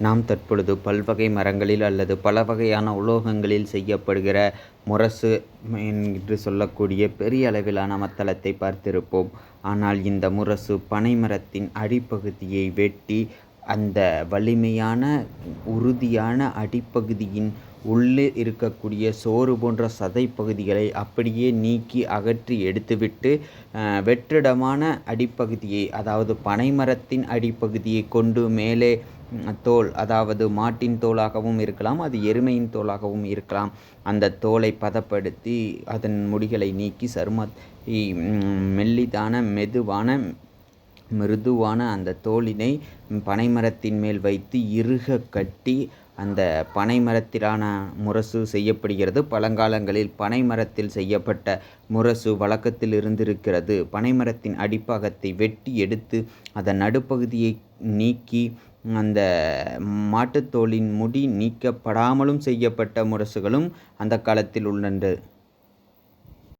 நாம் தற்பொழுது பல்வகை மரங்களில் அல்லது பல வகையான உலோகங்களில் செய்யப்படுகிற முரசு என்று சொல்லக்கூடிய பெரிய அளவிலான மத்தளத்தை பார்த்திருப்போம். ஆனால் இந்த முரசு பனைமரத்தின் அடிப்பகுதியை வெட்டி அந்த வலிமையான உறுதியான அடிப்பகுதியின் உள்ளே இருக்கக்கூடிய சோறு போன்ற சதை பகுதிகளை அப்படியே நீக்கி அகற்றி எடுத்துவிட்டு வெற்றிடமான அடிப்பகுதியை அதாவது பனைமரத்தின் அடிப்பகுதியை கொண்டு மேலே தோல் அதாவது மாட்டின் தோலாகவும் இருக்கலாம் அது எருமையின் தோலாகவும் இருக்கலாம். அந்த தோலை பதப்படுத்தி அதன் முடிகளை நீக்கி சரும மெல்லிதான மெதுவான மிருதுவான அந்த தோலினை பனைமரத்தின் மேல் வைத்து இறுக கட்டி அந்த பனை மரத்திலான முரசு செய்யப்படுகிறது. பழங்காலங்களில் பனை மரத்தில் செய்யப்பட்ட முரசு வழக்கத்தில் இருந்திருக்கிறது. பனை மரத்தின் அடிப்பாகத்தை வெட்டி எடுத்து அதன் நடுப்பகுதியை நீக்கி அந்த மாட்டுத்தோலின் முடி நீக்கப்படாமலும் செய்யப்பட்ட முரசுகளும் அந்த காலத்தில் உள்ளன.